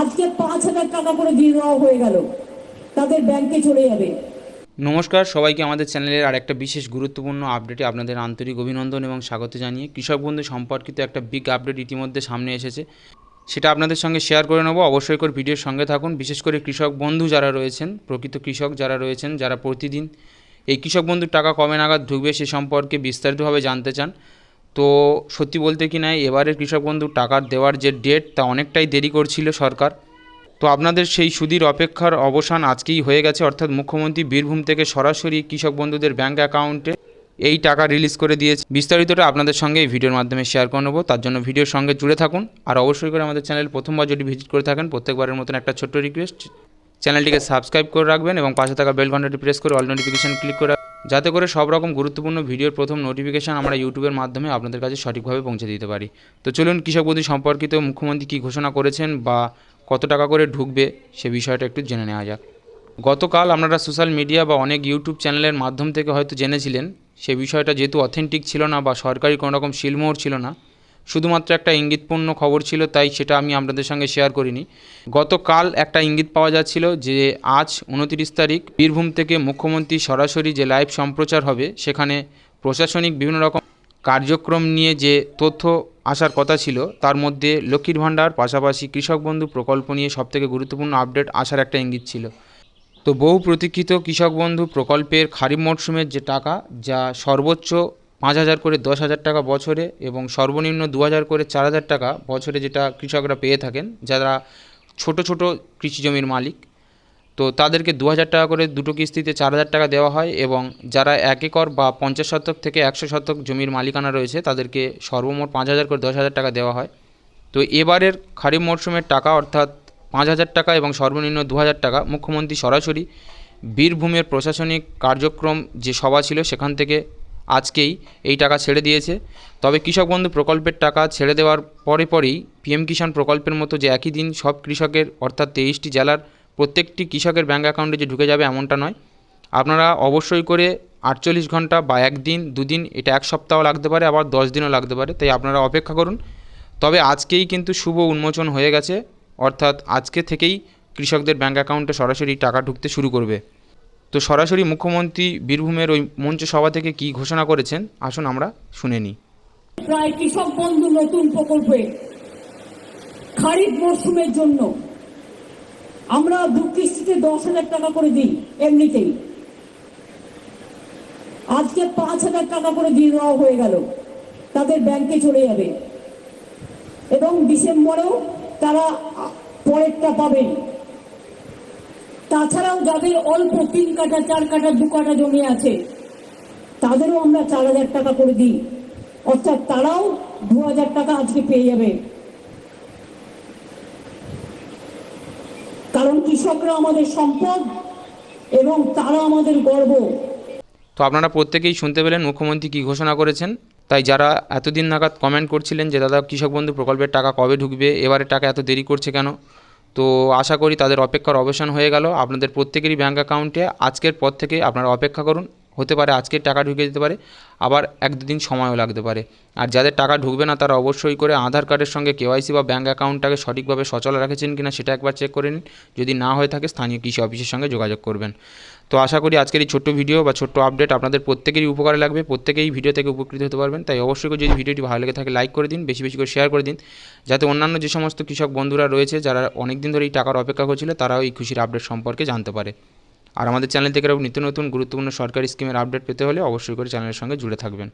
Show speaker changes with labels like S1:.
S1: আজকে পাঁচ হাজার টাকা করে দেওয়া হয়ে গেল। তাদের ব্যাংকে চলে যাবে।
S2: নমস্কার, সবাইকে আমাদের চ্যানেলের আর একটা বিশেষ গুরুত্বপূর্ণ আপডেটে আপনাদের আন্তরিক অভিনন্দন এবং স্বাগত জানিয়ে কৃষক বন্ধু সম্পর্কিত একটা বিগ আপডেট ইতিমধ্যে সামনে এসেছে। সেটা আপনাদের সঙ্গে শেয়ার করে নেব। অবশ্যই করে ভিডিওর সঙ্গে থাকুন। বিশেষ করে কৃষক বন্ধু যারা রয়েছেন, প্রকৃত কৃষক যারা রয়েছেন, যারা প্রতিদিন এই কৃষক বন্ধুর টাকা কবে নাগাদ ঢুকবে সে সম্পর্কে বিস্তারিতভাবে জানতে চান তো সত্যি বলতে কি না, এবারের কৃষক বন্ধু টাকার দেওয়ার যে ডেট তা অনেকটাই দেরি করছিল সরকার। তো আপনাদের সেই সুদীর অপেক্ষার অবসান আজকেই হয়ে গেছে, অর্থাৎ মুখ্যমন্ত্রী বীরভূম থেকে সরাসরি কৃষক বন্ধুদের ব্যাঙ্ক অ্যাকাউন্টে এই টাকা রিলিজ করে দিয়েছে। বিস্তারিতটা আপনাদের সঙ্গে এই ভিডিওর মাধ্যমে শেয়ার করে নেব। তার জন্য ভিডিওর সঙ্গে জুড়ে থাকুন, আর অবশ্যই করে আমাদের চ্যানেল প্রথমবার যদি ভিজিট করে থাকেন, প্রত্যেকবারের মতন একটা ছোট্ট রিকোয়েস্ট চ্যানেলটিকে সাবস্ক্রাইব করে রাখবেন এবং পাশে থাকা বেল ঘন্টাটি প্রেস করে অল নোটিফিকেশান ক্লিক করে যাতে করে সব রকম গুরুত্বপূর্ণ ভিডিওর প্রথম নোটিফিকেশান আমরা ইউটিউবের মাধ্যমে আপনাদের কাছে সঠিকভাবে পৌঁছে দিতে পারি। তো চলুন কৃষক বন্ধু সম্পর্কিত মুখ্যমন্ত্রী কী ঘোষণা করেছেন বা কত টাকা করে ঢুকবে সে বিষয়টা একটু জেনে নেওয়া যাক। গতকাল আপনারা সোশ্যাল মিডিয়া বা অনেক ইউটিউব চ্যানেলের মাধ্যম থেকে হয়তো জেনেছিলেন, সে বিষয়টা যেহেতু অথেন্টিক ছিল না বা সরকারি কোনো রকম শিলমোহর ছিল না শুধুমাত্র একটা ইঙ্গিতপূর্ণ খবর ছিল, তাই সেটা আমি আপনাদের সঙ্গে শেয়ার করিনি। গতকাল একটা ইঙ্গিত পাওয়া যাচ্ছিল যে, আজ উনতিরিশ তারিখ, বীরভূম থেকে মুখ্যমন্ত্রী সরাসরি যে লাইভ সম্প্রচার হবে, সেখানে প্রশাসনিক বিভিন্ন রকম কার্যক্রম নিয়ে যে তথ্য আসার কথা ছিল, তার মধ্যে লক্ষ্মীর ভাণ্ডার, পাশাপাশি কৃষক বন্ধু প্রকল্প নিয়ে সবথেকে গুরুত্বপূর্ণ আপডেট আসার একটা ইঙ্গিত ছিল। তো বহু প্রতীক্ষিত কৃষক বন্ধু প্রকল্পের খারিফ মরশুমের যে টাকা, যা সর্বোচ্চ পাঁচ হাজার করে দশ হাজার টাকা বছরে এবং সর্বনিম্ন দু হাজার করে চার হাজার টাকা বছরে যেটা কৃষকরা পেয়ে থাকেন, যারা ছোট ছোট কৃষি জমির মালিক। তো তাদেরকে দু হাজার টাকা করে দুটো কিস্তিতে চার হাজার টাকা দেওয়া হয় এবং যারা এক একর বা পঞ্চাশ শতক থেকে একশো শতক জমির মালিকানা রয়েছে, তাদেরকে সর্বমোট পাঁচ হাজার করে দশ হাজার টাকা দেওয়া হয়। তো এবারের খারিফ মরশুমের টাকা অর্থাৎ পাঁচ হাজার টাকা এবং সর্বনিম্ন দু হাজার টাকা মুখ্যমন্ত্রী সরাসরি বীরভূমের প্রশাসনিক কার্যক্রম যে সভা ছিল, সেখান থেকে আজকেই এই টাকা ছেড়ে দিয়েছে। তবে কৃষক বন্ধু প্রকল্পের টাকা ছেড়ে দেওয়ার পরে পরেই পিএম কিষাণ প্রকল্পের মতো যে একই দিন সব কৃষকের, অর্থাৎ তেইশটি জেলার প্রত্যেকটি কৃষকের ব্যাঙ্ক অ্যাকাউন্টে যে ঢুকে যাবে এমনটা নয়। আপনারা অবশ্যই করে আটচল্লিশ ঘণ্টা বা একদিন, দুদিন, এটা এক সপ্তাহ লাগতে পারে, আবার দশ দিনও লাগতে পারে, তাই আপনারা অপেক্ষা করুন। তবে আজকেই কিন্তু শুভ উন্মোচন হয়ে গেছে, অর্থাৎ আজকে থেকেই কৃষকদের ব্যাঙ্ক অ্যাকাউন্টে সরাসরি টাকা ঢুকতে শুরু করবে। তো সরাসরি মুখ্যমন্ত্রী বীরভূমের ওই মঞ্চ সভা থেকে কী ঘোষণা করেছেন? আসুন আমরা শুনে নিই।
S1: প্রায় কৃষক বন্ধু নতুন প্রকল্পে খারিফ মরশুমের জন্য আমরা দু কিস্তিতে দশ হাজার টাকা করে দিই এমনিতেই। আজকে পাঁচ হাজার টাকা করে দিয়ে দেওয়া হয়ে গেল। তাদের ব্যাংকে চলে যাবে। এবং ডিসেম্বরেও তারা পরেরটা পাবেন। তাছাড়াও যাদের অল্প তিন কাঠা, চার কাঠা, দু কাঠা জমি আছে, তাদেরও আমরা চার হাজার টাকা করে দিই। অর্থাৎ তারাও দু হাজার টাকা আজকে পেয়ে যাবে। কারণ কৃষকরা আমাদের সম্পদ এবং তারা আমাদের গর্ব।
S2: তো আপনারা প্রত্যেকেই শুনতে পেলেন মুখ্যমন্ত্রী কি ঘোষণা করেছেন। তাই যারা এতদিন নাগাদ কমেন্ট করছিলেন যে, দাদা, কৃষক বন্ধু প্রকল্পের টাকা কবে ঢুকবে? এবারে টাকা এত দেরি করছে কেন? তো আশা করি তাদের অপেক্ষার অবসান হয়ে গেল। আপনাদের প্রত্যেকেরই ব্যাঙ্ক অ্যাকাউন্টে আজকের পর থেকে আপনারা অপেক্ষা করুন। হতে পারে আজকের টাকা ঢুকে যেতে পারে, আবার এক দুদিন সময়ও লাগতে পারে। আর যাদের টাকা ঢুকবে না, তারা অবশ্যই করে আধার কার্ডের সঙ্গে কেওয়াইসি বা ব্যাঙ্ক অ্যাকাউন্টটাকে সঠিকভাবে সচল রেখেছেন কিনা সেটা একবার চেক করে নিন। যদি না হয়ে থাকে, স্থানীয় কৃষি অফিসের সঙ্গে যোগাযোগ করবেন। তো আশা করি আজকের এই ছোট্ট ভিডিও বা ছোট্ট আপডেট আপনাদের প্রত্যেকেরই উপকারে লাগবে। প্রত্যেকেই ভিডিও থেকে উপকৃত হতে পারবেন। তাই অবশ্যই করে যদি ভিডিওটি ভালো লেগে থাকে লাইক করে দিন, বেশি বেশি করে শেয়ার করে দিন। যাতে অন্যান্য যে সমস্ত কৃষক বন্ধুরা রয়েছে, যারা অনেক দিন ধরে এই টাকার অপেক্ষা করছিল, তারাও এই খুশির আপডেট সম্পর্কে জানতে পারে। আর আমাদের চ্যানেল থেকে নিত্য নতুন গুরুত্বপূর্ণ সরকারি স্কিমের আপডেট পেতে হলে অবশ্যই করে চ্যানেলের সঙ্গে জুড়ে থাকবেন।